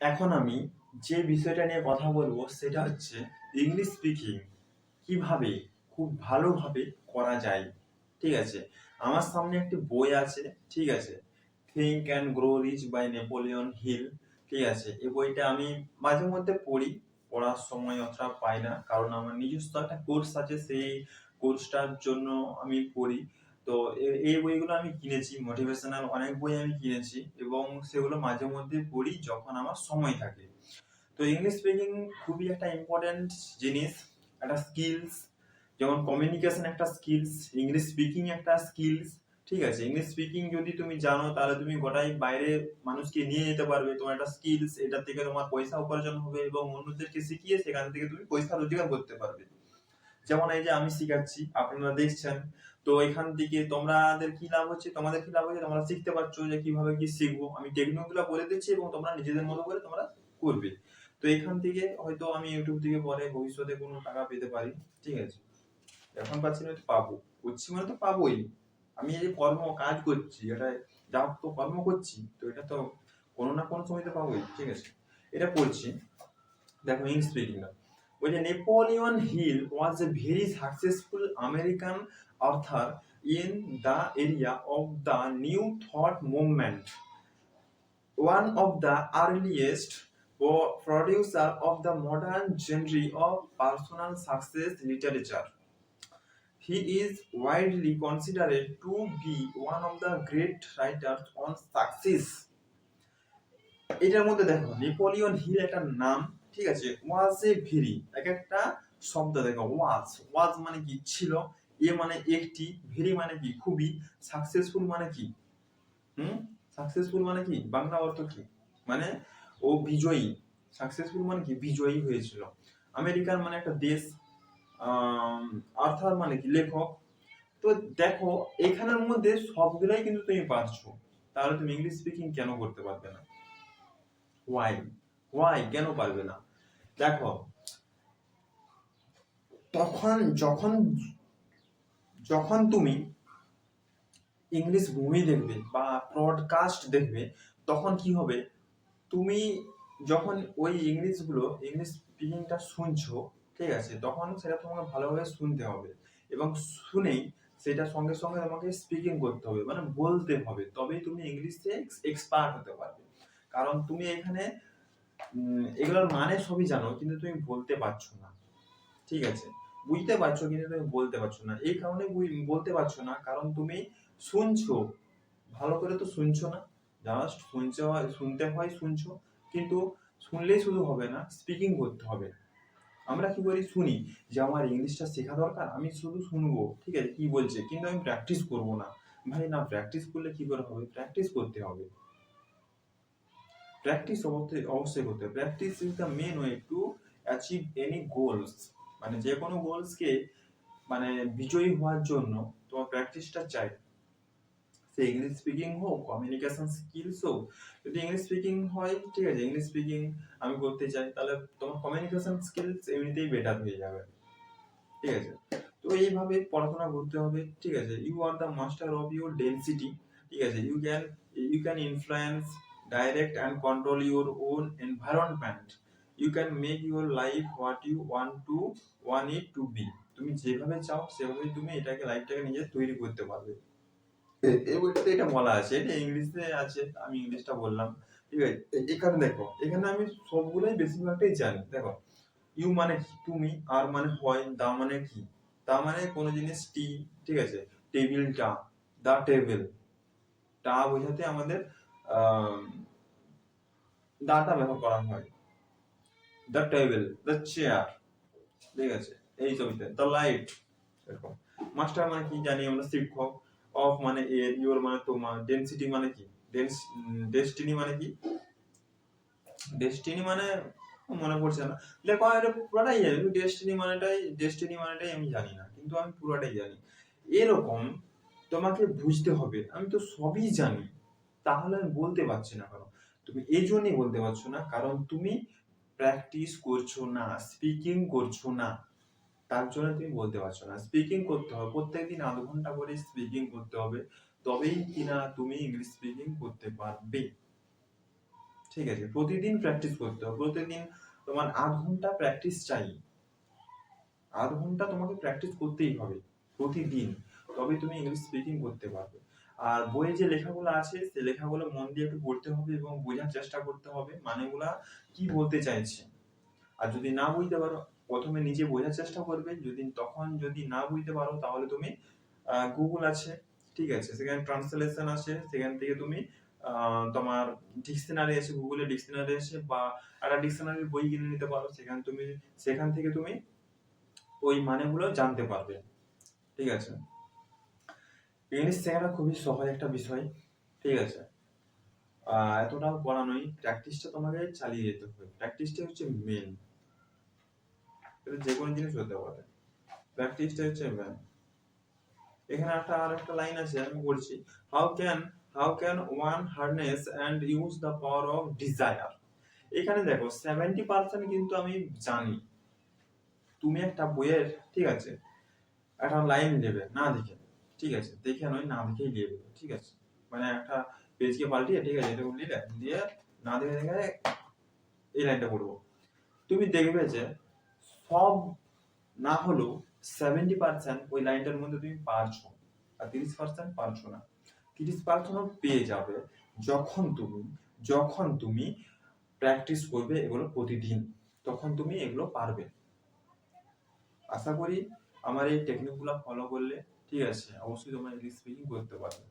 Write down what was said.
এখন আমি যে বিষয়টা নিয়ে কথা বলব সেটা হচ্ছে ইংলিশ স্পিকিং কীভাবে, খুব ভালোভাবে করা যায়। ঠিক আছে? আমার সামনে একটি বই আছে, ঠিক আছে? Think and grow rich by Napoleon Hill ঠিক আছে? এই বইটা আমি মাঝে মধ্যে পড়ি, পড়ার সময় অতটা পাই না, কারণ আমার নিজস্ব একটা কোর্স আছে, সেই কোর্সটার জন্য আমি পড়ি। তো এই বইগুলো আমি কিনেছি মোটিভেশনাল অনেক বই আমি কিনেছি এবং সেগুলো মাঝে মধ্যে পড়ি যখন আমার সময় থাকে। তো ইংলিশ স্পিকিং খুবই একটা ইম্পর্ট্যান্ট জিনিস, একটা স্কিলস যেমন কমিউনিকেশন একটা স্কিলস ইংলিশ স্পিকিং একটা স্কিলস ঠিক আছে? ইংলিশ স্পিকিং যদি তুমি জানো, তাহলে তুমি গোটাই বাইরে মানুষকে নিয়ে যেতে পারবে। তোমার একটা স্কিলস এটা থেকে তোমার পয়সা উপার্জন হবে এবং অন্যদেরকে শিখিয়ে সেখান থেকে তুমি পয়সা রোজগার করতে পারবে। যেমন এই যে আমি শিখাচ্ছি, আপনারা দেখছেন। তো এখান থেকে তোমাদের কি লাভ হচ্ছে? তোমাদের কি লাভ হচ্ছে? তোমরা শিখতে পারছ যে কীভাবে কি শিখব। আমি টেকনিকগুলো বলে দিচ্ছি এবং তোমরা নিজেদের মতো করে তোমরা করবে। তো এখান থেকে হয়তো আমি ইউটিউব থেকে পরে ভবিষ্যতে কোনো টাকা পেতে পারি। ঠিক আছে? এখন পাচ্ছি না, পাবো। করছি মানে তো পাবোই। আমি এই যে কর্ম কাজ করছি, এটা যা তো কর্ম করছি, তো এটা তো কোনো না কোনো সময় তো পাবোই। ঠিক আছে? এটা পড়ছি। দেখো ইংলিশ স্পিকিং ওই যে Napoleon Hill was a very successful American author in the area of the new thought movement one of the earliest O producer of the modern genre of personal success literature he is widely considered to be one of the great writer on success এটার মধ্যে দেখো, Napoleon Hill একটা নাম ঠিক আছে? Was a very. এক একটা শব্দ দেখো, ওয়াজ। ওয়াজ মানে কি? ছিল। এ মানে একটি। ভেরি মানে কি? খুবই। সাকসেসফুল মানে কি? হুম? সাকসেসফুল মানে কি? বাংলা অর্থ কি? মানে ও বিজয়ী। সাকসেসফুল মানে কি? বিজয়ী হয়েছিল। আমেরিকার মানে একটা দেশ। আর্থার মানে কি? লেখক। তো দেখো, এখানের মধ্যে সবগুলাই কিন্তু তুমি পারছ। তাহলে তুমি ইংলিশ স্পিকিং কেন করতে পারবে না? ওয়াই ওয়াই কেন পারবে না? দেখো, তখন, যখন যখন তুমি ইংলিশ মুভি দেখবে বা ব্রডকাস্ট দেখবে, তখন কি হবে? তুমি যখন ওই ইংলিশগুলো ইংলিশ স্পিকিংটা শুনছো, ঠিক আছে, তখন সেটা তোমাকে ভালোভাবে শুনতে হবে এবং শুনেই সেটা সঙ্গে সঙ্গে তোমাকে স্পিকিং করতে হবে মানে বলতে হবে। তবেই তুমি ইংলিশে এক্সপার্ট হতে পারবে। কারণ তুমি এখানে এগুলোর মানে সবই জানো, কিন্তু তুমি বলতে পারছ না। ঠিক আছে? বুঝতে পারছ কিন্তু তুমি বলতে পারছ না। এই কারণে বলতে পারছ না, কারণ তুমি শুনছো। ভালো করে তো শুনছো না। জাস্ট শুনতে হয় শুনতে হয়, শুনছো। কিন্তু শুনলেই শুধু হবে না স্পিকিং করতে হবে। আমরা কি করি? শুনি। যে আমার ইংলিশটা শেখা দরকার, আমি শুধু শুনব। ঠিক আছে? কি বলছে? কিন্তু আমি প্র্যাকটিস করব না। ভাই, না প্র্যাকটিস করলে কি করে হবে? প্র্যাকটিস করতে হবে। প্র্যাকটিস অবশ্যই অবশ্যই করতে হবে। Practice is the main way to achieve any goals মানে যে কোনো গোলসকে মানে বিজয়ী হওয়ার জন্য তোমার প্র্যাকটিসটা চাই। সে ইংলিশ স্পিকিং হোক কমিউনিকেশন স্কিলস হোক, যদি ইংলিশ স্পিকিং হয়, ঠিক আছে ইংলিশ স্পিকিং আমি করতে চাই, তাহলে তোমার কমিউনিকেশন স্কিলস এমনিতেই বেটার হয়ে যাবে। ঠিক আছে? তো এইভাবে পড়াশোনা করতে হবে, ঠিক আছে? You are the master of your density ঠিক আছে? You can you can influence direct and control your own environment you can make your life what you want to want it to be তুমি যেভাবে চাও সেভাবে তুমি এটাকে লাইফটাকে নিজে তৈরি করতে পারবে। এই বইটাতে এটা বলা আছে এটা ইংলিশে আছে আমি ইংলিশটা বললাম। ঠিক আছে? এখানে দেখো এখানে আমি সবগুলোই বেশিরভাগটাই জানি। দেখো ইউ মানে তুমি আর মানে হয় দা মানে কি? তা মানে কোনো জিনিস টি ঠিক আছে? টেবিলটা দা টেবিল টা বোঝাতে আমাদের দাটা ব্যবহার করা হয়। দ্য টেবিল দ্য চেয়ার ঠিক আছে? এই ছবিতে দ্য লাইট এরকম। মাস্টার মানে কি জানি আমরা? শিক্ষক। অফ মানে এর ইউর মানে তোমার। ডেনসিটি মানে কি? ডেন্স ডেস্টিনি মানে কি? ডেস্টিনি মানে মনে পড়ছে না। দেখো এটা পুরোটাই জানি। ডেস্টিনি মানেটাই ডেস্টিনি মানেটাই আমি জানি না। কিন্তু আমি পুরোটাই জানি। এরকম তোমাকে বুঝতে হবে। আমি তো সবই জানি। তাহলে আমি বলতে পারছি না কারণ তুমি এই জন্যই বলতে পারছ না, কারণ তুমি প্র্যাকটিস করছ না স্পিকিং করছ না। তার জন্য তুমি বলতে পারছ না। স্পিকিং করতে হবে, প্রত্যেকদিন আধ ঘণ্টা করে স্পিকিং করতে হবে, তবেই কিনা তুমি ইংলিশ স্পিকিং করতে পারবে। ঠিক আছে, প্রতিদিন প্র্যাকটিস করতে হবে, প্রতিদিন তোমার আধ ঘণ্টা প্র্যাকটিস চাই। আধ ঘণ্টা তোমাকে প্র্যাকটিস করতেই হবে প্রতিদিন তবে তুমি ইংলিশ স্পিকিং করতে পারবে। আর বইয়ে যে লেখাগুলো আছে সেই লেখাগুলো মন দিয়ে একটু পড়তে হবে এবং বোঝার চেষ্টা করতে হবে মানেগুলা কি বলতে চাইছে। আর যদি না বুঝতে পারো, প্রথমে নিজে বোঝার চেষ্টা করবে। যদি তখন যদি না বুঝতে পারো, তাহলে তুমি গুগল আছে, ঠিক আছে? সেখানে ট্রান্সলেশন আছে, সেখান থেকে তুমি তোমার ডিকশনারি আছে গুগলে ডিকশনারি আছে বা একটা ডিকশনারি বই কিনে নিতে পারো। সেখানে তুমি, সেখান থেকে তুমি ওই মানেগুলো জানতে পারবে। ঠিক আছে? ইংলিশ শেখাটা খুবই সহজ একটা বিষয়, ঠিক আছে? এতটাও পড়া নয় প্র্যাকটিসটা তোমাকে চালিয়ে যেতে হবে। প্র্যাকটিসটা হচ্ছে মেন এটা যে কোনো জিনিস হতে পারে। প্র্যাকটিসটা হচ্ছে মেন এখানে একটা আর একটা লাইন আছে, আমি বলছি how can how can one harness and use the power of desire এখানে দেখো সেভেন্টি পার্সেন্ট কিন্তু আমি জানি। তুমি একটা বইয়ের, ঠিক আছে, একটা লাইন নেবে না দেখে ঠিক আছে, দেখে নয়, না দেখেই নেবে ঠিক আছে? মানে একটা পেজকে পাল্টিয়ে, ঠিক আছে, এরকম নিলে, দিয়ে না দেখে দেখে এই লাইনটা পড়ব। তুমি দেখবে যে সব না হলেও সেভেন্টি পার্সেন্ট ওই লাইনটার মধ্যে তুমি পারছ আর তিরিশ পার্সেন্ট পারছ না। তিরিশ পার্সেন্টও পেয়ে যাবে যখন তুমি যখন তুমি প্র্যাকটিস করবে এগুলো প্রতিদিন, তখন তুমি এগুলো পারবে। আশা করি আমার এই টেকনিকগুলো ফলো করলে ঠিক আছে অবশ্যই তোমরা ইংলিশ স্পিকিং করতে পারবে